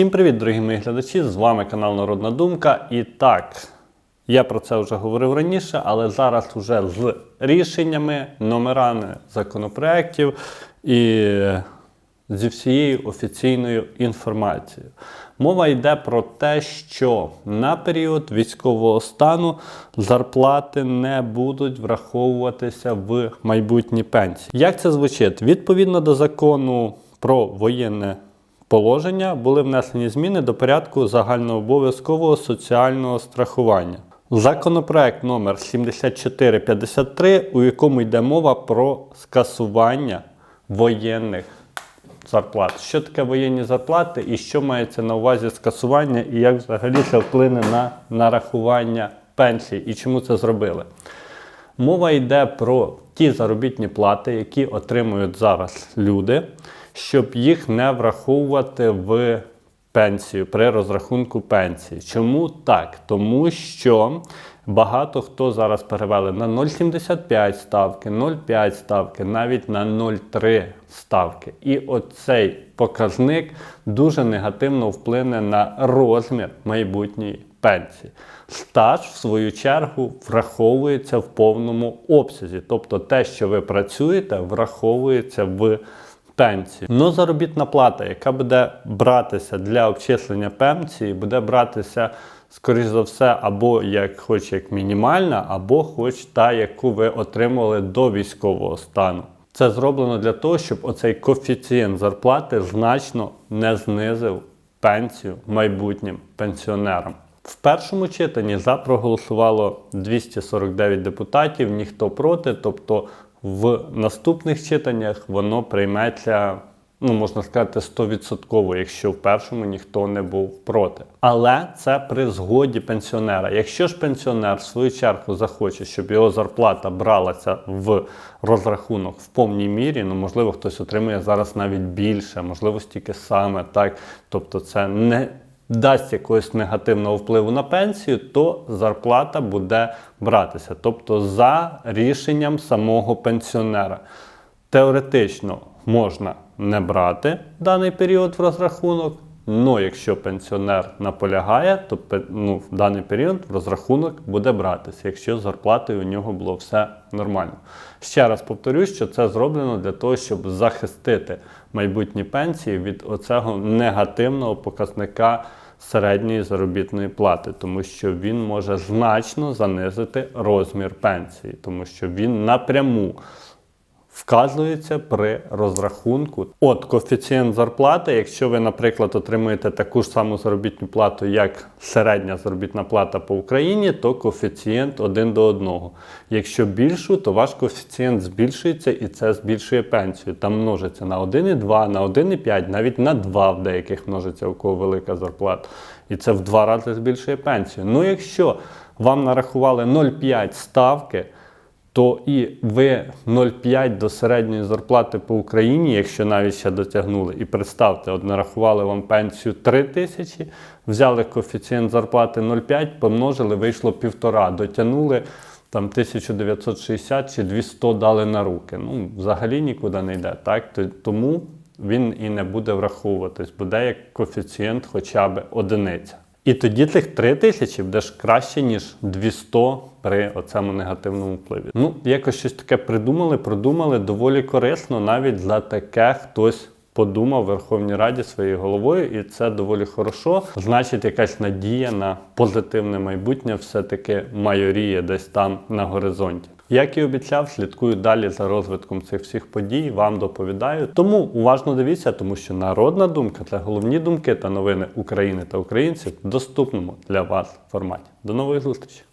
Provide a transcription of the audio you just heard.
Всім привіт, дорогі мої глядачі! З вами канал Народна Думка. І так, я про це вже говорив раніше, але зараз вже з рішеннями, номерами законопроєктів і зі всією офіційною інформацією. Мова йде про те, що на період військового стану зарплати не будуть враховуватися в майбутні пенсії. Як це звучить? Відповідно до закону про воєнне положення були внесені зміни до порядку загальнообов'язкового соціального страхування. Законопроект номер 7453, у якому йде мова про скасування воєнних зарплат. Що таке воєнні зарплати і що мається на увазі скасування, і як взагалі це вплине на нарахування пенсій, і чому це зробили? Мова йде про ті заробітні плати, які отримують зараз люди, щоб їх не враховувати в пенсію при розрахунку пенсії. Чому так? Тому що багато хто зараз перевели на 0,75 ставки, 0,5 ставки, навіть на 0,3 ставки. І оцей показник дуже негативно вплине на розмір майбутньої пенсії. Стаж, в свою чергу, враховується в повному обсязі. Тобто те, що ви працюєте, враховується в пенсії. Но заробітна плата, яка буде братися для обчислення пенсії, буде братися, скоріш за все, або як хоч як мінімальна, або хоч та, яку ви отримували до військового стану. Це зроблено для того, щоб оцей коефіцієнт зарплати значно не знизив пенсію майбутнім пенсіонерам. В першому читанні за проголосувало 249 депутатів, ніхто проти. Тобто в наступних читаннях воно прийметься, ну можна сказати, 100%, якщо в першому ніхто не був проти. Але це при згоді пенсіонера. Якщо ж пенсіонер в свою чергу захоче, щоб його зарплата бралася в розрахунок в повній мірі, ну можливо, хтось отримує зараз навіть більше, можливо, стільки саме так. Тобто, це не дасть якогось негативного впливу на пенсію, то зарплата буде братися. Тобто за рішенням самого пенсіонера. Теоретично можна не брати даний період в розрахунок. Ну, якщо пенсіонер наполягає, то ну, в даний період в розрахунок буде братися, якщо з зарплатою у нього було все нормально. Ще раз повторюсь, що це зроблено для того, щоб захистити майбутні пенсії від оцього негативного показника середньої заробітної плати, тому що він може значно занизити розмір пенсії, тому що він напряму вказується при розрахунку. От коефіцієнт зарплати, якщо ви, наприклад, отримуєте таку ж саму заробітну плату, як середня заробітна плата по Україні, то коефіцієнт один до одного. Якщо більшу, то ваш коефіцієнт збільшується і це збільшує пенсію. Там множиться на 1,2, на 1,5, навіть на 2 в деяких множиться, у кого велика зарплата. І це в два рази збільшує пенсію. Ну, якщо вам нарахували 0,5 ставки, то і ви 0,5 до середньої зарплати по Україні, якщо навіть ще дотягнули, і представте, от нарахували вам пенсію 3 тисячі, взяли коефіцієнт зарплати 0,5, помножили, вийшло півтора, дотягнули там 1960 чи 200 дали на руки. Ну, взагалі нікуди не йде. так? Тому він і не буде враховуватись, буде як коефіцієнт хоча б одиниця. І тоді цих 3 тисячі буде ж краще, ніж 200 при оцьому негативному впливі. Ну, якось щось таке придумали, продумали доволі корисно, навіть за таке хтось подумав Верховній Раді своєю головою, і це доволі хорошо. Значить, якась надія на позитивне майбутнє все-таки майоріє десь там на горизонті. Як і обіцяв, слідкую далі за розвитком цих всіх подій, вам доповідаю. Тому уважно дивіться, тому що народна думка це головні думки та новини України та українців в доступному для вас форматі. До нової зустрічі!